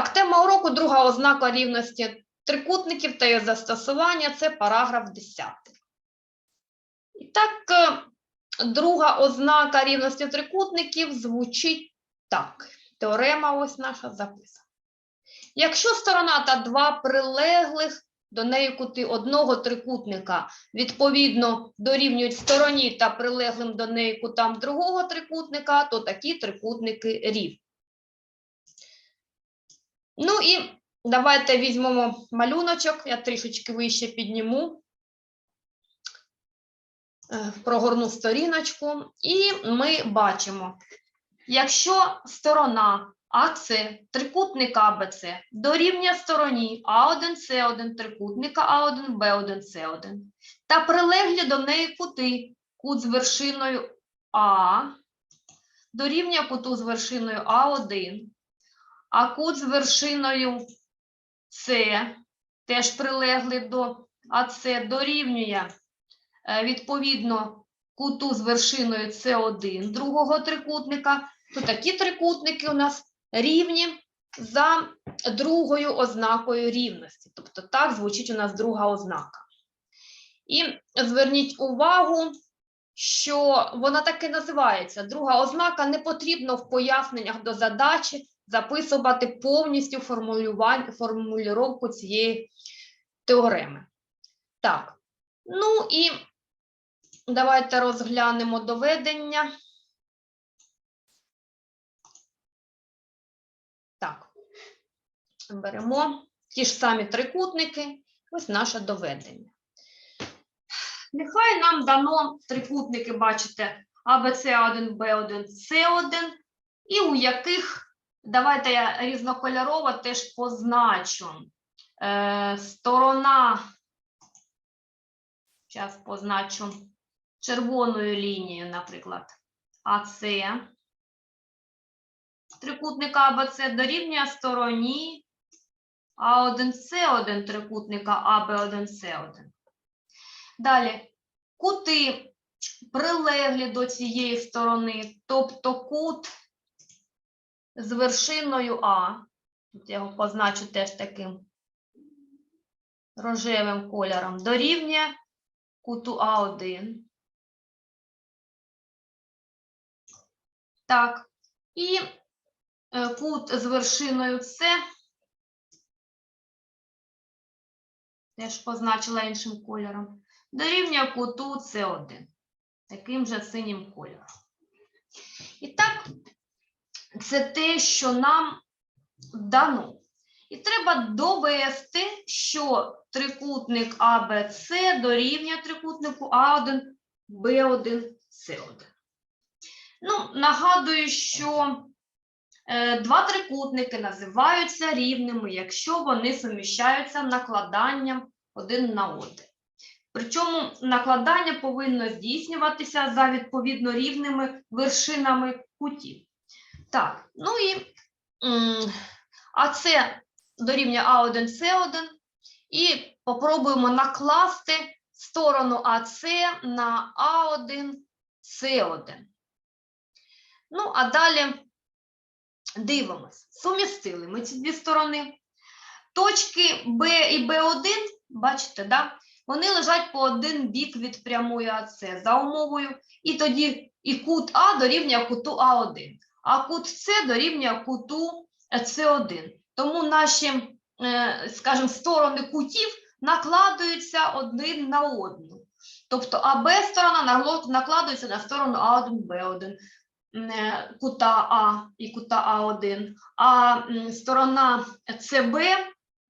Так, тема уроку, друга ознака рівності трикутників та їх застосування це параграф 10. І так, е, друга ознака рівності трикутників звучить так. Теорема ось наша записана. Якщо сторона та два прилеглих до неї кути одного трикутника відповідно дорівнюють стороні та прилеглим до неї кутам другого трикутника, то такі трикутники рівні. Ну і давайте візьмемо малюночок, я трішечки вище підніму, е, прогорну сторіночку, і ми бачимо, якщо сторона АС трикутника АБЦ дорівнює стороні А1, С1 трикутника А1, Б1, С1 та прилеглі до неї кути, кут з вершиною А дорівнює куту з вершиною А1, а кут з вершиною С, теж прилеглий до АС, дорівнює е, відповідно куту з вершиною С1 другого трикутника, то такі трикутники у нас рівні за другою ознакою рівності. Тобто так звучить у нас друга ознака. І зверніть увагу, що вона так і називається. Друга ознака не потрібно в поясненнях до задачі записувати повністю формулювання, цієї теореми. Так, ну і давайте розглянемо доведення. Так, беремо ті ж самі трикутники, ось наше доведення. Нехай нам дано трикутники, бачите, АБЦ1, Б1, С1, і у яких, давайте я різнокольорово теж позначу. Е, сторона, зараз позначу червоною лінією, наприклад, АС. Трикутника АБЦ дорівнює стороні А1С1 трикутника АБ1С1. Далі, кути прилеглі до цієї сторони, тобто кут з вершиною А, тут я його позначу теж таким рожевим кольором, дорівнює куту А1. Так, і е, кут з вершиною С теж позначила іншим кольором, дорівнює куту С1, таким же синім кольором. І так, це те, що нам дано. І треба довести, що трикутник АБЦ дорівнює трикутнику А1, Б1, С1. Ну, нагадую, що е, два трикутники називаються рівними, якщо вони суміщаються накладанням один на один. Причому накладання повинно здійснюватися за відповідно рівними вершинами кутів. Так, ну і АЦ дорівнює А1, С1, і попробуємо накласти сторону АЦ на А1, С1. Ну, а далі дивимось. Сумістили ми ці дві сторони. Точки Б і Б1, бачите, да? вони лежать по один бік від прямої АС за умовою, і тоді і кут А дорівнює куту А1, а кут С дорівнює куту С1. Тому наші, е, скажімо, сторони кутів накладуються один на одну. Тобто АБ сторона накладується на сторону А1, Б1 е, кута А і кута А1, а сторона СБ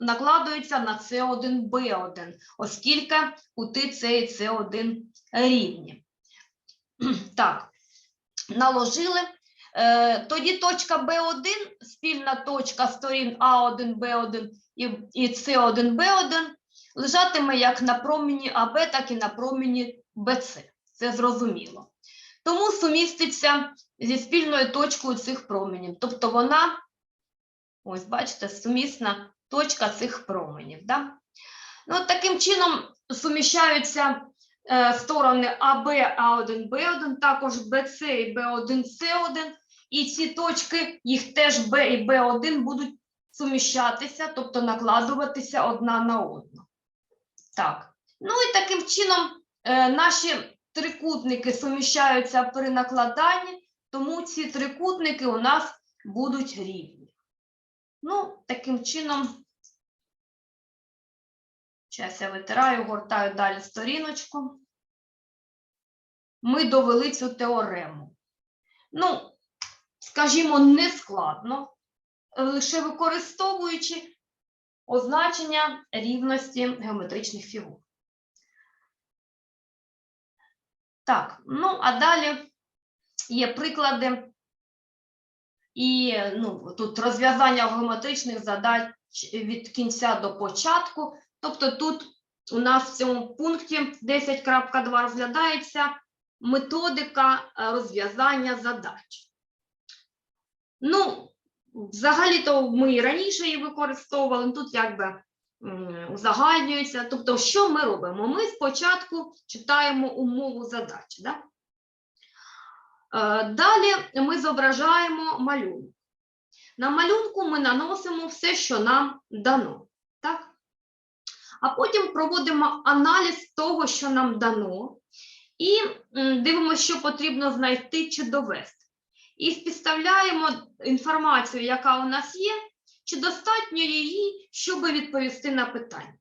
накладується на С1, Б1, оскільки кути С і С1 рівні. Так, наложили. Е, Тоді точка Б1, спільна точка сторін А1, Б1 і, і С1, Б1 лежатиме як на промені АБ, так і на промені БЦ. Це зрозуміло. Тому суміститься зі спільною точкою цих променів. Тобто вона, ось бачите, сумісна точка цих променів. Да? Ну, таким чином суміщаються е, сторони АБ, А1, Б1, також БЦ і Б1, С1. І ці точки, їх теж Б і Б1 будуть суміщатися, тобто накладуватися одна на одну. Так. Ну і таким чином е, наші трикутники суміщаються при накладанні, тому ці трикутники у нас будуть рівні. Ну, таким чином, зараз я витираю, гортаю далі сторіночку. Ми довели цю теорему. Ну, скажімо, не складно, лише використовуючи означення рівності геометричних фігур. Так, ну а далі є приклади і ну, тут розв'язання геометричних задач від кінця до початку. Тобто тут у нас в цьому пункті 10.2 розглядається методика е, розв'язання задач. Ну, взагалі-то ми і раніше її використовували, ну, тут якби узагальнюється. Тобто, що ми робимо? Ми спочатку читаємо умову задачі. Да? Е, Далі ми зображаємо малюнок. На малюнку ми наносимо все, що нам дано. Так? А потім проводимо аналіз того, що нам дано, і дивимося, що потрібно знайти чи довести. І співставляємо інформацію, яка у нас є, чи достатньо її, щоб відповісти на питання.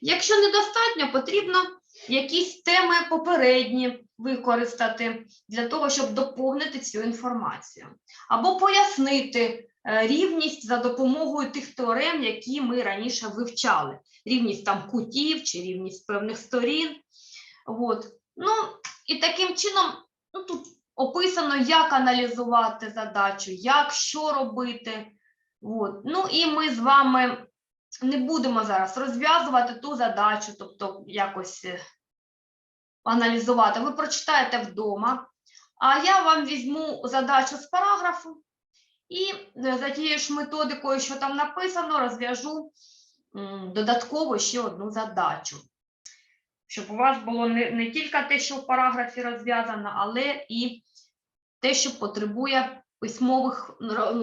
Якщо недостатньо, потрібно якісь теми попередні використати для того, щоб доповнити цю інформацію, або пояснити е, рівність за допомогою тих теорем, які ми раніше вивчали. Рівність там кутів чи рівність певних сторін. От. Ну, і таким чином, ну, тут описано, як аналізувати задачу, як що робити. От. Ну і ми з вами не будемо зараз розв'язувати ту задачу, тобто якось е, аналізувати. Ви прочитаєте вдома, а я вам візьму задачу з параграфу і е, за тією ж методикою, що там написано, розв'яжу додатково ще одну задачу. Щоб у вас було не, не тільки те, що в параграфі розв'язано, але і те, що потребує письмових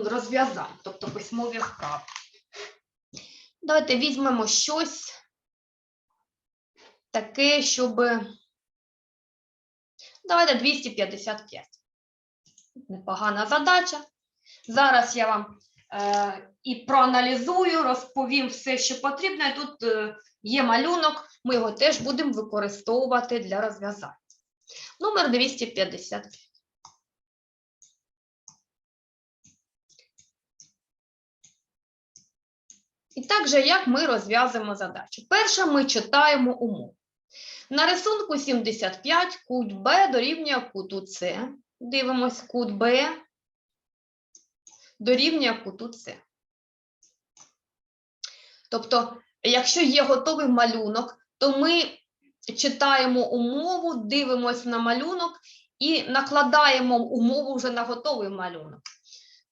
розв'язань, тобто письмових вправ. Давайте візьмемо щось таке, щоб. Давайте 255. Непогана задача. Зараз я вам е, і проаналізую, розповім все, що потрібно. І тут е, є малюнок, ми його теж будемо використовувати для розв'язання. Номер 255. І так же, як ми розв'язуємо задачу. Перше, ми читаємо умову. На рисунку 75 кут Б дорівнює куту С. Дивимось, кут Б дорівнює куту С. Тобто, якщо є готовий малюнок, то ми читаємо умову, дивимося на малюнок і накладаємо умову вже на готовий малюнок.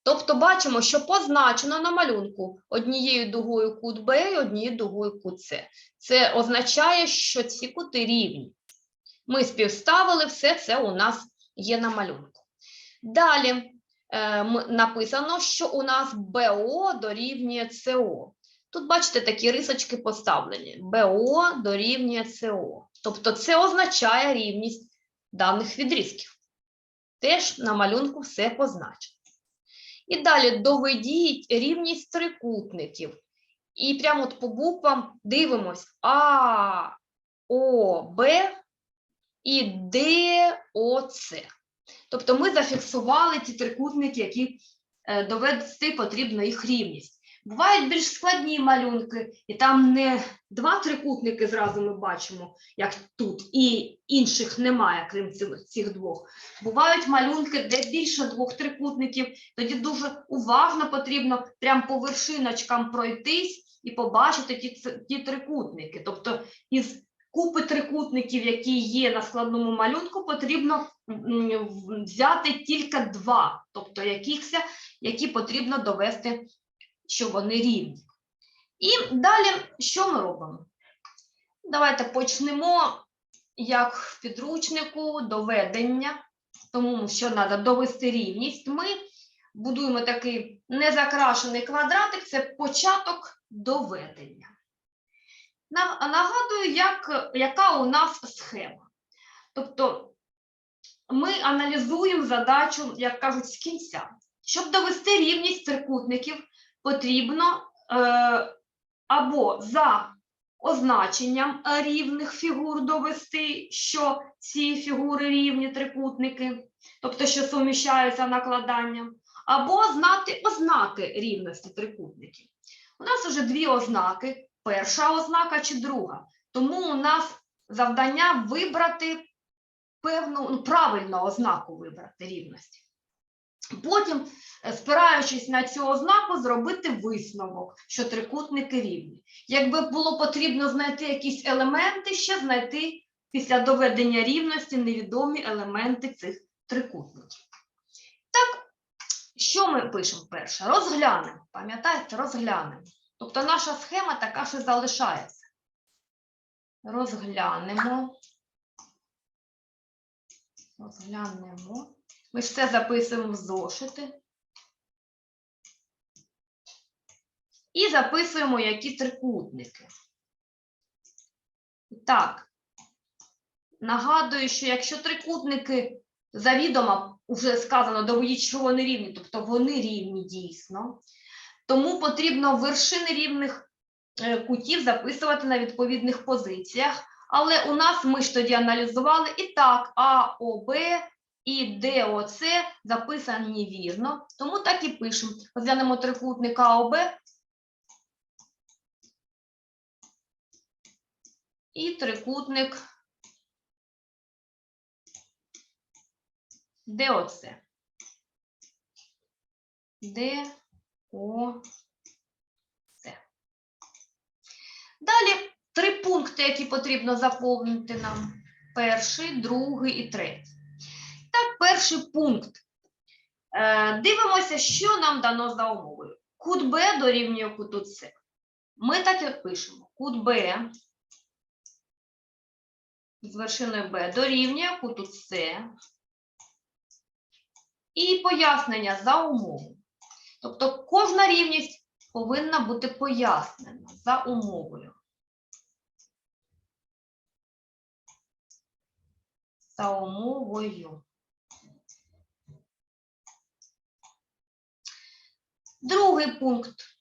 Тобто бачимо, що позначено на малюнку однією дугою кут Б і однією дугою кут С. Це означає, що ці кути рівні. Ми співставили, все це у нас є на малюнку. Далі е, написано, що у нас БО дорівнює СО. Тут, бачите, такі рисочки поставлені. БО дорівнює СО. Тобто це означає рівність даних відрізків. Теж на малюнку все позначено. І далі доведіть рівність трикутників. І прямо от по буквам дивимось А, О, Б і Д, О, С. Тобто ми зафіксували ті трикутники, які е, довести потрібно їх рівність. Бувають більш складні малюнки, і там не два трикутники зразу ми бачимо, як тут, і інших немає, крім цих, двох. Бувають малюнки, де більше двох трикутників, тоді дуже уважно потрібно прямо по вершиночкам пройтись і побачити ті, ті трикутники. Тобто із купи трикутників, які є на складному малюнку, потрібно взяти тільки два, тобто якихось, які потрібно довести, що вони рівні. І далі що ми робимо? Давайте почнемо, як в підручнику, доведення, тому що треба довести рівність. Ми будуємо такий незакрашений квадратик, це початок доведення. Нагадую, як, яка у нас схема. Тобто ми аналізуємо задачу, як кажуть, з кінця. Щоб довести рівність трикутників, потрібно е, або за означенням рівних фігур довести, що ці фігури рівні трикутники, тобто що суміщаються накладанням, або знати ознаки рівності трикутників. У нас вже дві ознаки: перша ознака чи друга. Тому у нас завдання вибрати певну ну, правильну ознаку вибрати рівності. Потім, е, спираючись на цю ознаку, зробити висновок, що трикутники рівні. Якби було потрібно знайти якісь елементи, ще знайти після доведення рівності невідомі елементи цих трикутників. Так, що ми пишемо перше? Розглянемо. Пам'ятаєте, розглянемо. Тобто наша схема така, що залишається. Розглянемо. Розглянемо. Ми ж це записуємо в зошити. І записуємо, які трикутники. Так, нагадую, що якщо трикутники завідомо вже сказано, доводіть, що вони рівні, тобто вони рівні дійсно, тому потрібно вершини рівних е, кутів записувати на відповідних позиціях. Але у нас ми ж тоді аналізували і так, АОБ і ДОЦ записані вірно, тому так і пишемо. Розглянемо трикутник АОБ і трикутник ДОЦ. ДОЦ. Далі три пункти, які потрібно заповнити нам. Перший, другий і третій. Перший пункт. Е, Дивимося, що нам дано за умовою. Кут Б дорівнює куту С. Ми так і пишемо. Кут Б з вершиною Б дорівнює куту С. І пояснення за умовою. Тобто кожна рівність повинна бути пояснена за умовою. За умовою. Другий пункт.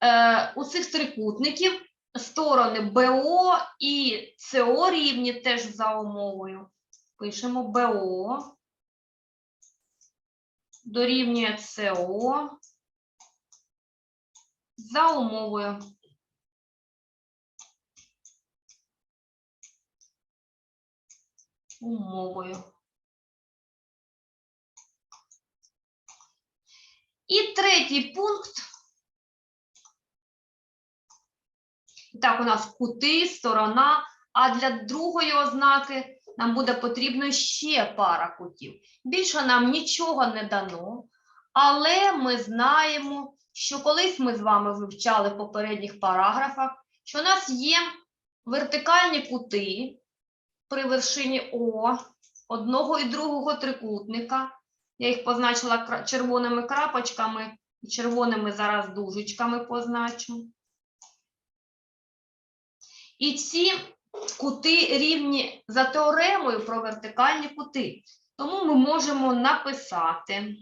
Е, у цих трикутників сторони БО і СО рівні теж за умовою. Пишемо БО дорівнює СО за умовою. Умовою. І третій пункт. Так, у нас кути, сторона, а для другої ознаки нам буде потрібно ще пара кутів. Більше нам нічого не дано, але ми знаємо, що колись ми з вами вивчали в попередніх параграфах, що у нас є вертикальні кути при вершині О одного і другого трикутника. Я їх позначила червоними крапочками і червоними зараз дужечками позначу. І ці кути рівні за теоремою про вертикальні кути. Тому ми можемо написати,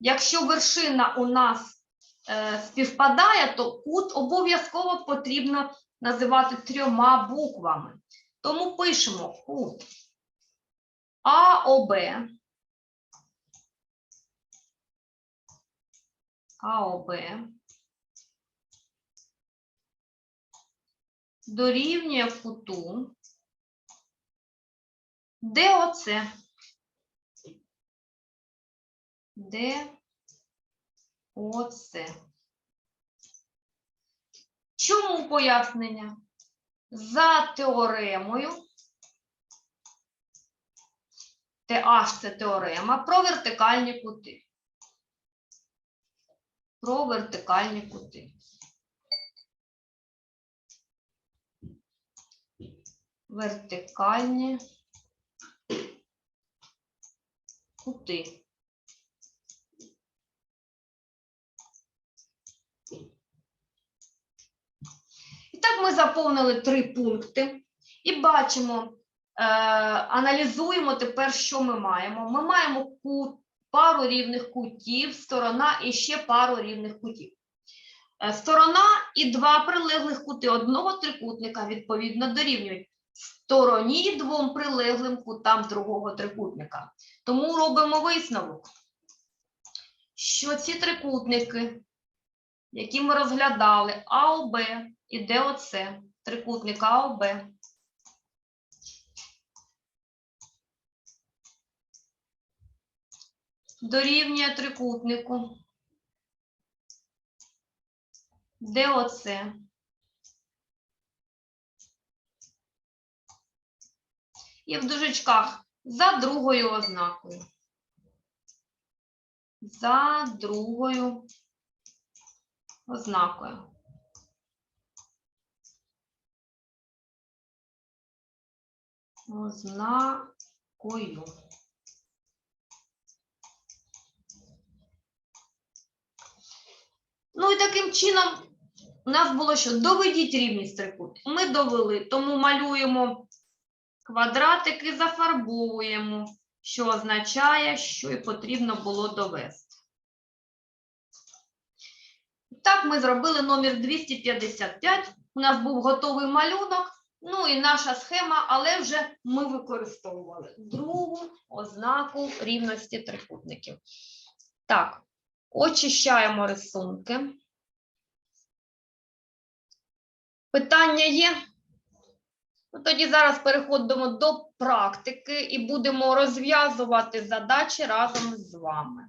якщо вершина у нас е, співпадає, то кут обов'язково потрібно називати трьома буквами. Тому пишемо кут АОБ. АОБ дорівнює куту ДОЦ. ДОЦ. Чому пояснення? За теоремою, TH – це теорема про вертикальні кути про вертикальні кути. Вертикальні кути. І так ми заповнили три пункти і бачимо, е, аналізуємо тепер, що ми маємо. Ми маємо кут пару рівних кутів, сторона і ще пару рівних кутів. Е, Сторона і два прилеглих кути одного трикутника відповідно дорівнюють стороні і двом прилеглим кутам другого трикутника. Тому робимо висновок, що ці трикутники, які ми розглядали, АОБ і ДОЦ, трикутник АОБ, дорівнює трикутнику ДОЦ. І в дужечках за другою ознакою. За другою ознакою. Ознакою. Ну і таким чином у нас було що? Доведіть рівність трикутників. Ми довели, тому малюємо квадратики, зафарбовуємо, що означає, що і потрібно було довести. Так, ми зробили номер 255. У нас був готовий малюнок, ну і наша схема, але вже ми використовували другу ознаку рівності трикутників. Так, очищаємо рисунки. Питання є? Ну, тоді зараз переходимо до практики і будемо розв'язувати задачі разом з вами.